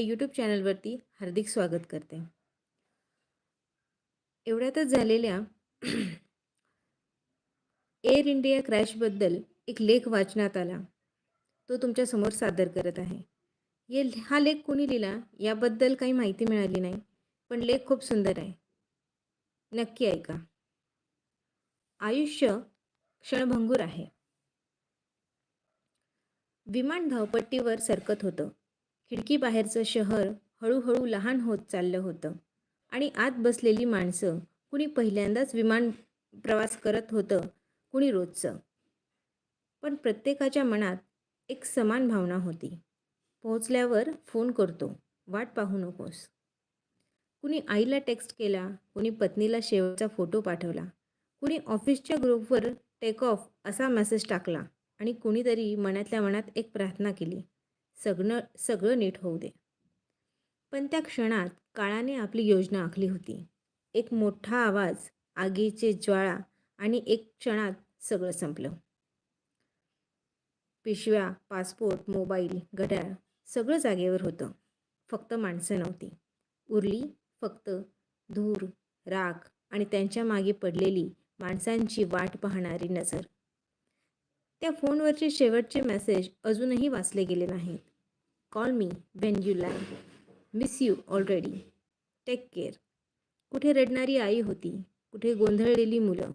YouTube चॅनलवरती हार्दिक स्वागत करते. एवढ्यातच झालेल्या एअर इंडिया क्रॅशबद्दल एक लेख वाचण्यात आला. तो तुमच्यासमोर सादर करत आहे. ये हा लेख कोणी लिहिला याबद्दल काही माहिती मिळाली नाही पण लेख खूप सुंदर आहे. नक्की ऐका. आयुष्य क्षणभंगूर आहे. विमान धावपट्टीवर सरकत होतं. खिडकीबाहेरचं शहर हळूहळू लहान होत चाललं होतं. आणि आत बसलेली माणसं कुणी पहिल्यांदाच विमान प्रवास करत होतं कुणी रोजचं. पण प्रत्येकाच्या मनात एक समान भावना होती. पोहोचल्यावर फोन करतो वाट पाहू नकोस. कुणी आईला टेक्स्ट केला कुणी पत्नीला शेवटचा फोटो पाठवला कुणी ऑफिसच्या ग्रुपवर टेक ऑफ असा मेसेज टाकला आणि कुणीतरी मनातल्या मनात एक प्रार्थना केली. सगळं सगळं नीट होऊ दे. पण त्या क्षणात काळाने आपली योजना आखली होती. एक मोठा आवाज आगीचे ज्वाळा आणि एक क्षणात सगळं संपलं. पिशव्या पासपोर्ट मोबाईल घड्याळ सगळं जागेवर होतं. फक्त माणसं नव्हती. उरली फक्त धूर राख आणि त्यांच्या मागे पडलेली माणसांची वाट पाहणारी नजर. त्या फोनवरचे शेवटचे मेसेज अजूनही वाचले गेले नाहीत. Call me when you land miss you already take care कुठे रडणारी आई होती? कुठे गोंधळलेली मुलं?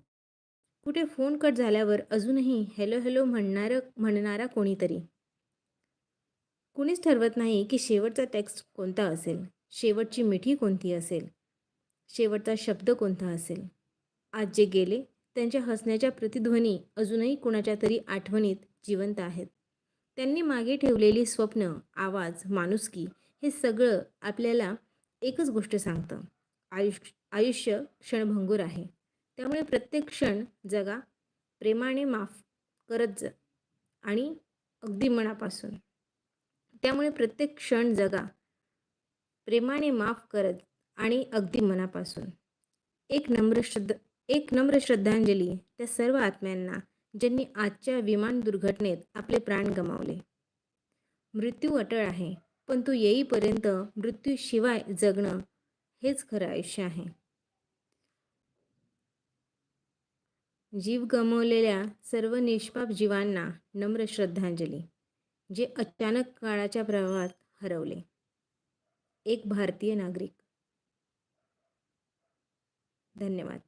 कुठे फोन कट झाल्यावर अजूनही हॅलो हॅलो म्हणणारं म्हणणारा कोणीतरी? कुणीच ठरवत नाही की शेवटचा टेक्स्ट कोणता असेल. शेवटची मिठी कोणती असेल? शेवटचा शब्द कोणता असेल? आज जे गेले त्यांच्या हसण्याच्या प्रतिध्वनी अजूनही कुणाच्या तरी आठवणीत जिवंत आहेत. त्यांनी मागे ठेवलेली स्वप्न आवाज माणुसकी हे सगळं आपल्याला एकच गोष्ट सांगतं. आयुष्य आयुष्य क्षणभंगूर आहे. त्यामुळे प्रत्येक क्षण जगा प्रेमाने माफ करत जा आणि अगदी मनापासून. त्यामुळे प्रत्येक क्षण जगा प्रेमाने माफ करत आणि अगदी मनापासून. एक नम्र श्रद्धा एक नम्र श्रद्धांजली त्या सर्व आत्म्यांना ज्यांनी आजच्या विमान दुर्घटनेत आपले प्राण गमावले. मृत्यू अटळ आहे पण तो येईपर्यंत मृत्यूशिवाय जगणं हेच खरं आयुष्य आहे. जीव गमावलेल्या सर्व निष्पाप जीवांना नम्र श्रद्धांजली जे अचानक काळाच्या प्रवाहात हरवले. एक भारतीय नागरिक. धन्यवाद.